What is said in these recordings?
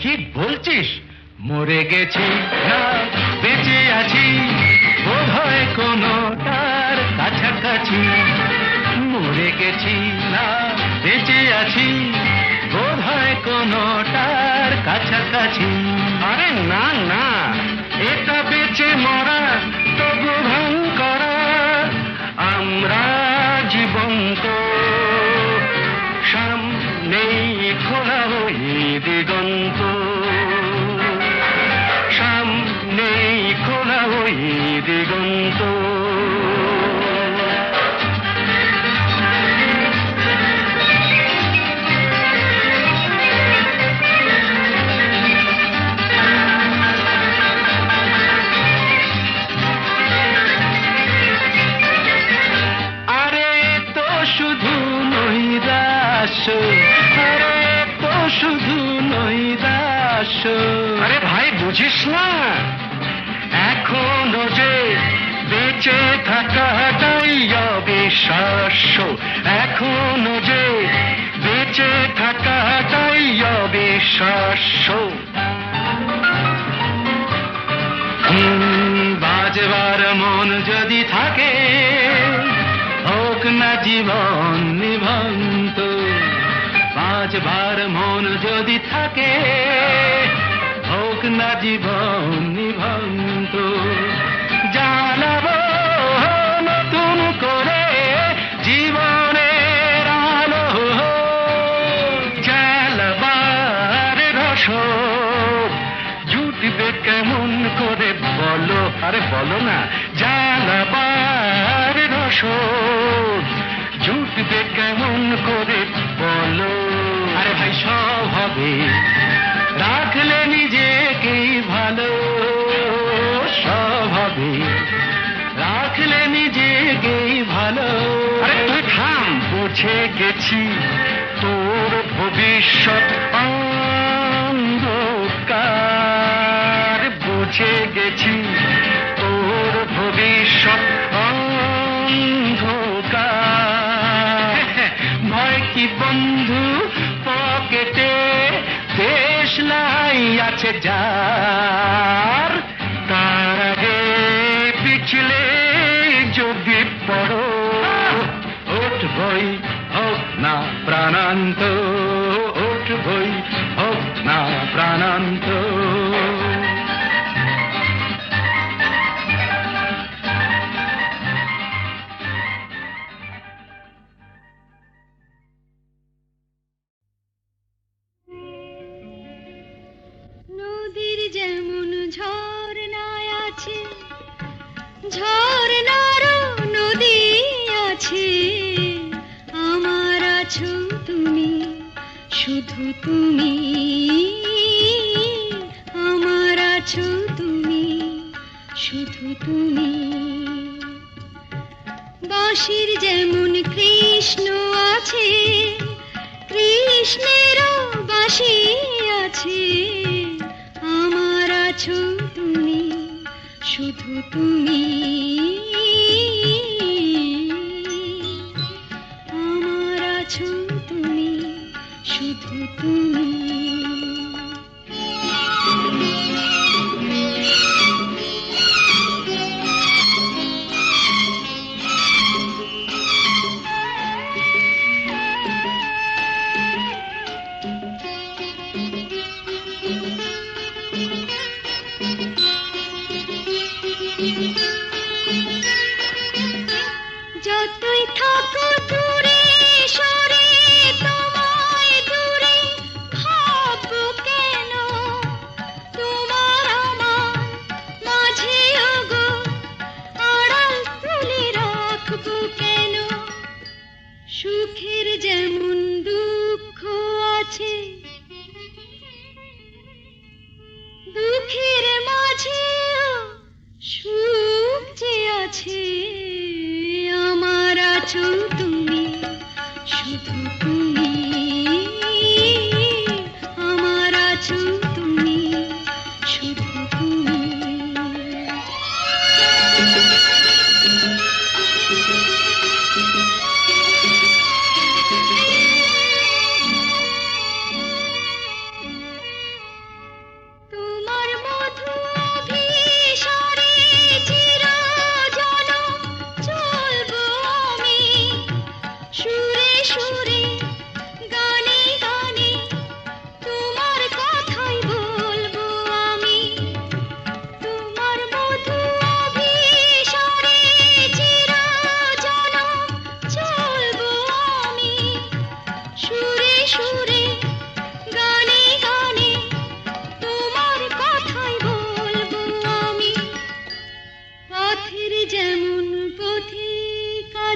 কি বলছিস? মরে গেছি না, বেঁচে আছি। বোধহয় হয় কোনোটার কাছাকাছি। মরে গেছি না, বেঁচে আছি। বোধহয় হয় কোনোটার কাছাকাছি। আরে না না, এটা বেঁচে মরা তবু ভাঙ করা আমরা জীবন্ত, সামনেই দিগন্ত। সামনেই খোলা ওই দিগন্ত। অবিশ্বাস্য এখনও যে বেঁচে থাকাটাই অবিশ্বাস্য বাজবার মন যদি থাকে, হোক না জীবন নিভন্ত বাজবার মন যদি থাকে, হোক না জীবন নিভন্ত আরে বলো না জানাবার রসদ জুটবে কেমন করে বলো। আরে ভাই, সব হবে। রাখলে নিজেকেই ভালো, সব হবে। রাখলে নিজেকেই ভালো। আরে তুই থাম। বুঝে গেছি তোর ভবিষ্যৎ অন্ধকার। বুঝে গেছি ভবিষ্যৎ ভয় কি বন্ধু পকেটে বেশ লাই আছে যার। তার আগে পিছলে যদি পড়ো। ওঠ বই হোক না প্রাণান্ত। ওঠ বই হোক না প্রাণান্ত। শুধু তুমি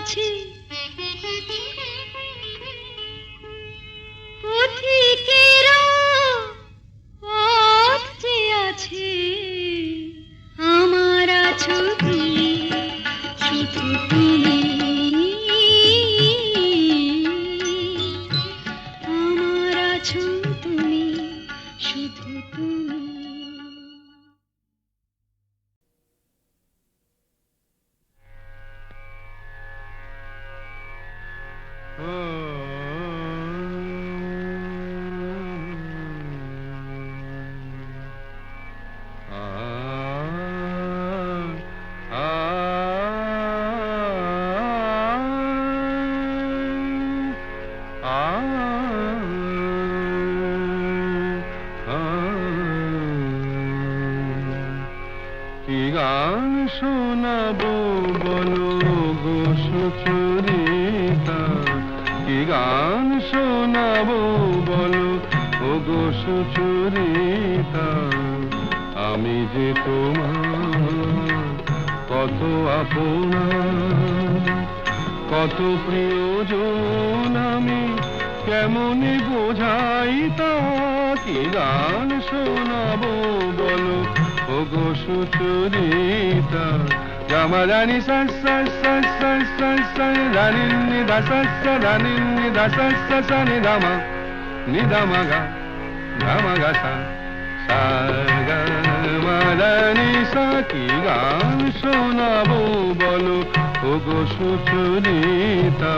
七 কি বলো গো সুচরিতা কি গান শোনাবো, বলো? ও গো সুচরিতা আমি যে তোমার কত আপনা কত প্রিয়জন আমি কেমনে বোঝাই তা কি গান শোনাবো, বলো? ও গো সুচরিতা গামা রানী সাস সাস সাস সাস সাস সাস রানী নিদা সাস সা রানী নিদা সাস সা সা নিদামা নিদামা গা গামা গা সা সা গা মা রানী সা কি গান শোনাবো বলো ও গো সুচরিতা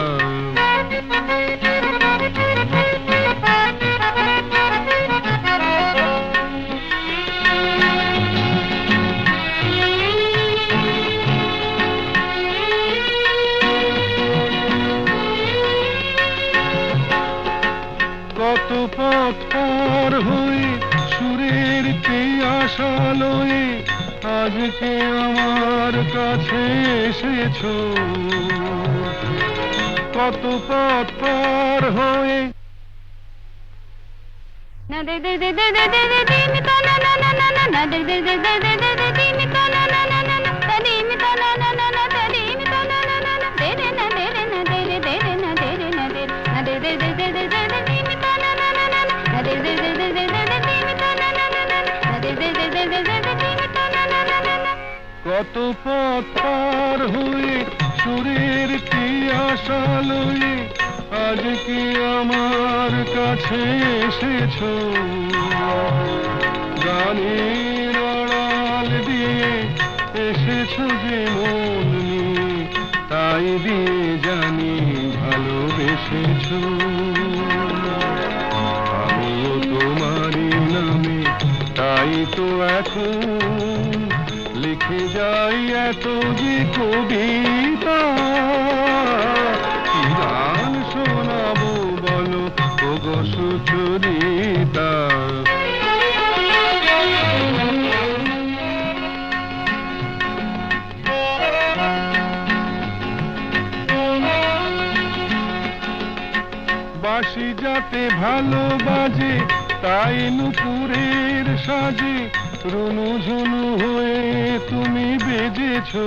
আজকে আমার কাছে এসেছ কত পথ পার হয়ে না দে দে দে দে দে দে দে দি না না না না না দে দে দে দে দে দে দে দি কত পথ পার হয়ে সুরের আশা লয়ে আজকে আমার কাছে এসেছ? গানের আড়াল দিয়ে এসেছ যে মন তাই দিয়ে জানি ভালোবেসেছো। আমিও তোমারই নামে, তাই তো এখন লিখে যাই এত যে কবিতা। গান শোনাবো বলো? ও গো সুচরিতা। বাসি যাতে ভালো বাজে, তাই নুপুরের সাজে রুনু ঝুনু হয়ে তুমি বেজেছো।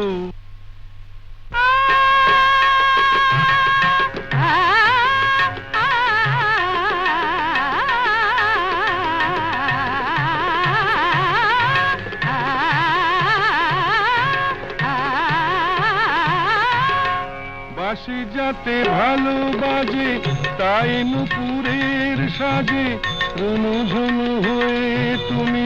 বাসি যাতে ভালো বাজে, তাই নুপুরের সাজে রুনু ঝুনু হয়ে তুমি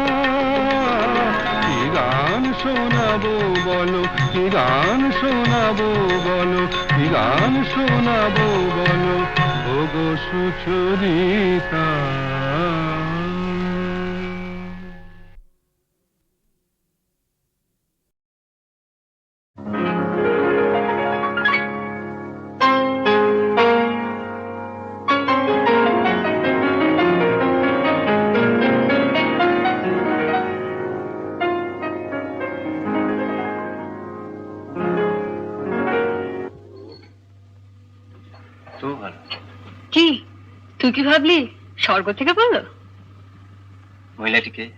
শোনাবো বলো কি গান শোনাবো বলো কি গান শোনাবো বলো ভোগ সুচরিতা। তুই কি ভাবলি? স্বর্গ থেকে বলল? মহিলাটিকে।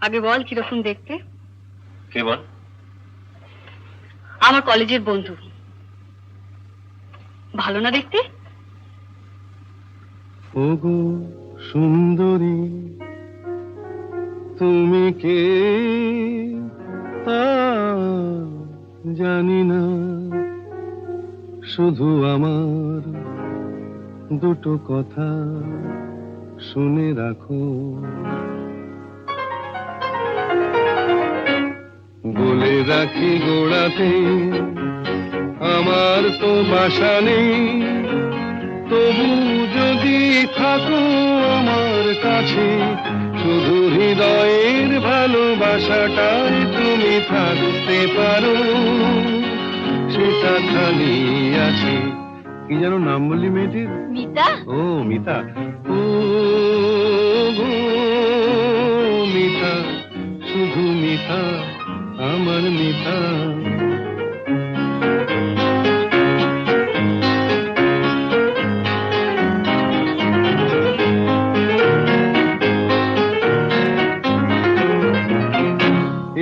আগে বল কীরকম দেখতে। কে বল? আমার কলেজের বন্ধু। ভালো না দেখতে? ওগো সুন্দরী তুমি কে তা জানি না। শুধু আমার দুটো কথা শুনে রাখো। বলে রাখি গোড়াতে, আমার তো বাসা নেই। তবু যদি থাকো আমার কাছে, শুধু হৃদয়ের ভালোবাসাটাই তুমি থাকতে পারো। সেটা খালি আছে। কি যেন নাম বললি মেয়েটির? ও, মিতা। ও মিতা, শুধু মিতা, আমার মিতা।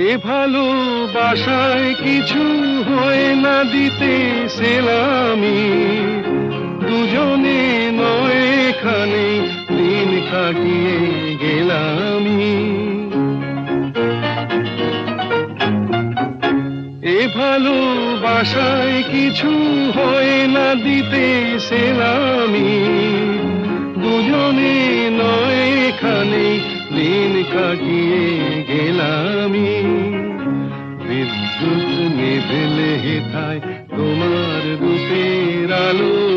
এ ভালোবাসায় কিছু হয় না দিতে সেলামি। দুজনে এখানে দিন কাটিয়ে গেলামি এ ভালোবাসায় কিছু হয় না দিতে সেলামি দুজনে নয় এখানে দিন কাটিয়ে গেলামি বিদ্যুৎ নেভেলে হেথায় তোমার রূপের আলো।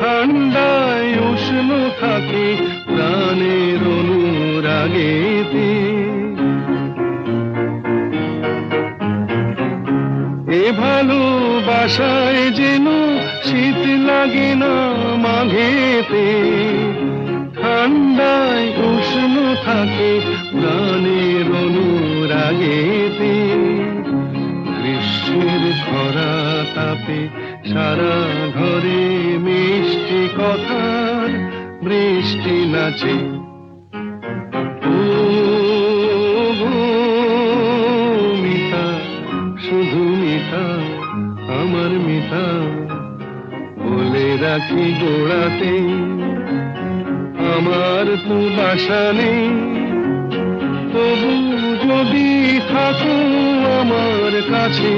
ঠান্ডায় উষ্ণ থাকে প্রাণের অনুরাগেতে এ ভালোবাসায় যেন শীত লাগে না মাঘেতে, ঠান্ডায় উষ্ণ থাকে প্রাণের অনুরাগেতে গ্রীষ্মের খরা তাপে সারা ঘরে মিষ্টি কথার বৃষ্টি নাচে। মিতা, শুধু মিতা, আমার মিতা, বলে রাখি গোড়াতে, আমার তো বাসা নেই। তবু যদি থাকো আমার কাছে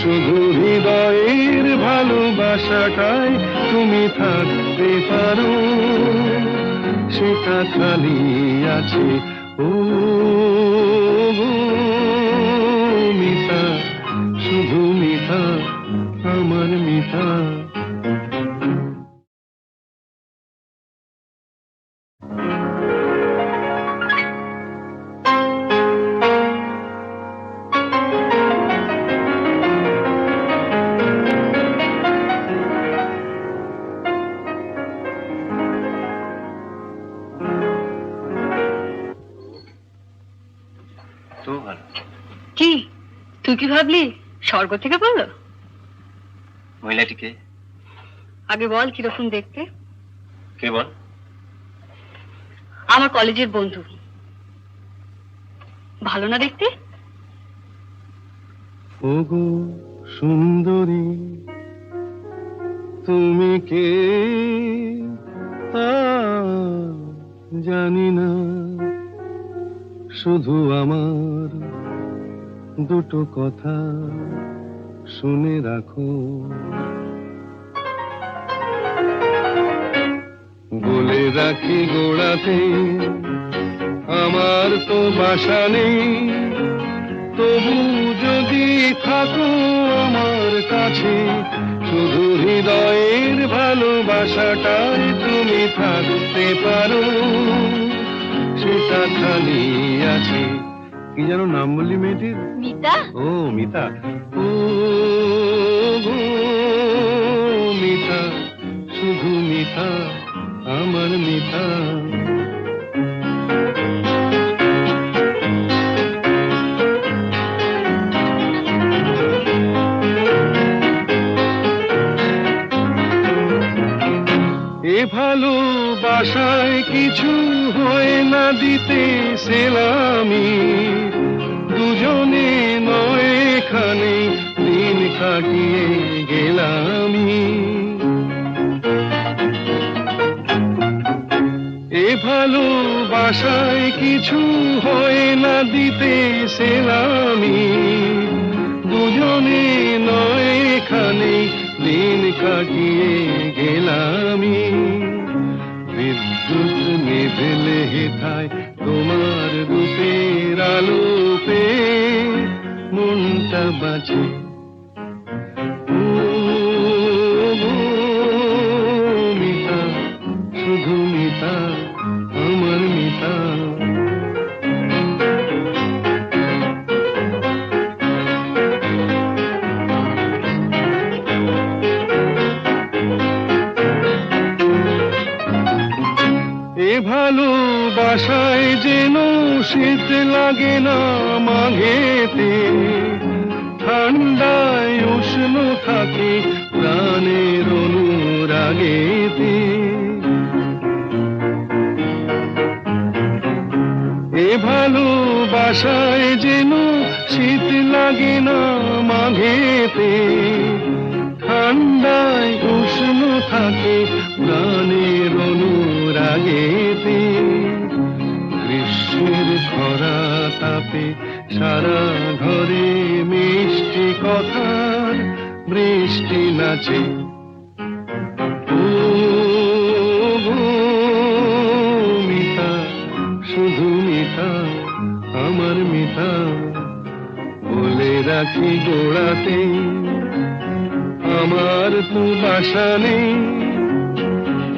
শুধু হৃদয়ের ভালোবাসাটাই তুমি থাকতে পারো। সেটা খালি আছে, ও মিতা, শুধু মিতা, আমার মিতা। ভাবলি স্বর্গ থেকে বলল? মহিলাটিকে? আগে বল কীরকম দেখতে। কে বল? আমার কলেজের বন্ধু। ভালো না দেখতে? ওগো সুন্দরী তুমি কে তা জানি না। শুধু আমার দুটো কথা শুনে রাখো। বলে রাখি গোড়াতে, আমার তো বাসা নেই। তবু যদি থাকো আমার কাছে, শুধু হৃদয়ের ভালোবাসাটাই তুমি থাকতে পারো। সেটা খালি আছে। কি যেন নাম বললি মেয়েটির? মিতা? ও মিতা। ও মিতা, শুধু মিতা, আমার মিতা। এ ভালোবাসায় কিছু হয় না দিতে সেলামি। দুজনে নয়খানে দিন কাটিয়ে গেলামি এ ভালো বাসায় কিছু হয় না দিতে সেলামি। দুজনে নয়খানে দিন কাটিয়ে গেলামি বিদ্যুৎ নিভেলে হেথায় তোমার দুপের আলো। মনটা বাঁচে? মিতা শুধু মিতা আমার মিতা এ ভালোবাসায় যেন শীত লাগে না মাঘেতে। ঠান্ডায় উষ্ণ থাকে প্রাণের অনুরাগেতে এ ভালোবাসায় যেন শীত লাগে না মাঘেতে, ঠান্ডায় উষ্ণ থাকে প্রাণের অনুরাগেতে গ্রীষ্মের খরা তাপে সারা ঘরে মিষ্টি কথার বৃষ্টি নাচে। মিতা শুধু আমার বলে রাখি গোড়াতে। আমার তো বাসা নেই,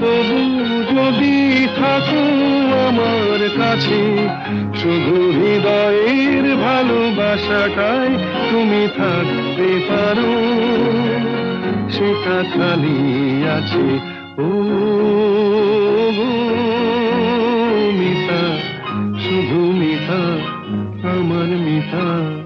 তবু যদি থাকো আমার কাছে শুধু হৃদয়ের ভালোবাসাটাই তুমি থাকতে পারো। সেটা খালি আছে, ও মিতা, শুধু মিতা, আমার মিতা।